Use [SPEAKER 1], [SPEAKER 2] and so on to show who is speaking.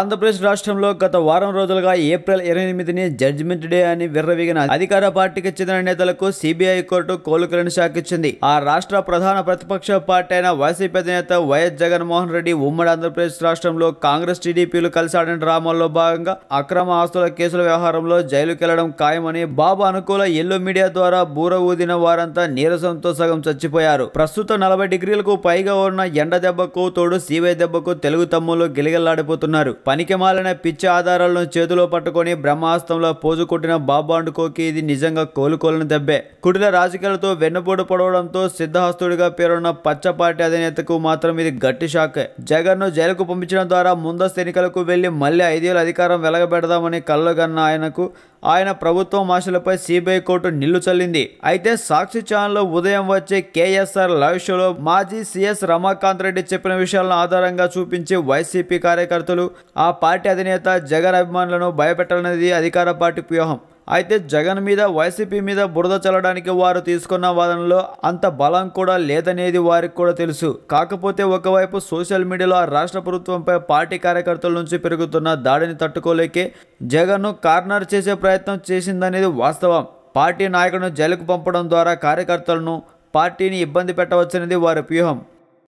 [SPEAKER 1] ఆంధ్రప్రదేశ్ రాష్ట్రంలో గత వారం రోజులుగా ఏప్రిల్ ఇరవై ఎనిమిదిని జడ్జిమెంట్ డే అని విర్రవీగిన అధికార పార్టీకి చెందిన నేతలకు సిబిఐ కోర్టు కోలుకలను శాఖిచ్చింది ఆ రాష్ట్ర ప్రధాన ప్రతిపక్ష పార్టీ అయిన వైసీపీ అధినేత వైఎస్ జగన్మోహన్ రెడ్డి ఉమ్మడి ఆంధ్రప్రదేశ్ రాష్ట్రంలో కాంగ్రెస్ టీడీపీలు కలిసి ఆడిన డ్రామాల్లో భాగంగా అక్రమ ఆస్తుల కేసుల వ్యవహారంలో జైలుకెళ్ళడం ఖాయమని బాబు అనుకూల ఎల్లో మీడియా ద్వారా బూర ఊదిన వారంతా నీరసంతో సగం చచ్చిపోయారు. ప్రస్తుతం నలభై డిగ్రీలకు పైగా ఉన్న ఎండ దెబ్బకు తోడు సీవై దెబ్బకు తెలుగు తమ్ముళ్ళు గిలగిల్లాడిపోతున్నారు. పనికిమాలిన పిచ్చి ఆధారాలను చేతిలో పట్టుకొని బ్రహ్మాస్త్రంలో పోజు కొట్టిన బాబు అండుకోకి ఇది నిజంగా కోలుకోలను దెబ్బే. కుటిల రాజకీయాలతో వెన్నుపోటు పడవడంతో సిద్ధహస్తుడిగా పేరున్న పచ్చ పార్టీ అధినేతకు మాత్రం ఇది గట్టి షాక్. జగన్ను జైలుకు పంపించడం ద్వారా ముందస్తు ఎన్నికలకు వెళ్ళి మళ్ళీ ఐదేళ్ళు అధికారం వెలగబెడదామని కళ్ళగన్న ఆయనకు ఆయన ప్రభుత్వం ఆశలపై సిబిఐ కోర్టు నిల్లు చల్లింది. అయితే సాక్షి ఛానల్లో ఉదయం వచ్చే కేఎస్ఆర్ లైవ్ షోలో మాజీ సీఎస్ రమాకాంత్ రెడ్డి చెప్పిన విషయాలను ఆధారంగా చూపించి వైసీపీ కార్యకర్తలు ఆ పార్టీ అధినేత జగన్ అభిమానులను భయపెట్టాలనేది అధికార పార్టీ వ్యూహం. అయితే జగన్ మీద వైసీపీ మీద బురద చల్లడానికి వారు తీసుకున్న వాదనలో అంత బలం కూడా లేదనేది వారికి కూడా తెలుసు. కాకపోతే ఒకవైపు సోషల్ మీడియాలో ఆ రాష్ట్ర ప్రభుత్వంపై పార్టీ కార్యకర్తల నుంచి పెరుగుతున్న దాడిని తట్టుకోలేకే జగన్ను కార్నర్ చేసే ప్రయత్నం చేసిందనేది వాస్తవం. పార్టీ నాయకులను జైలుకు పంపడం ద్వారా కార్యకర్తలను పార్టీని ఇబ్బంది పెట్టవచ్చనేది వారి వ్యూహం.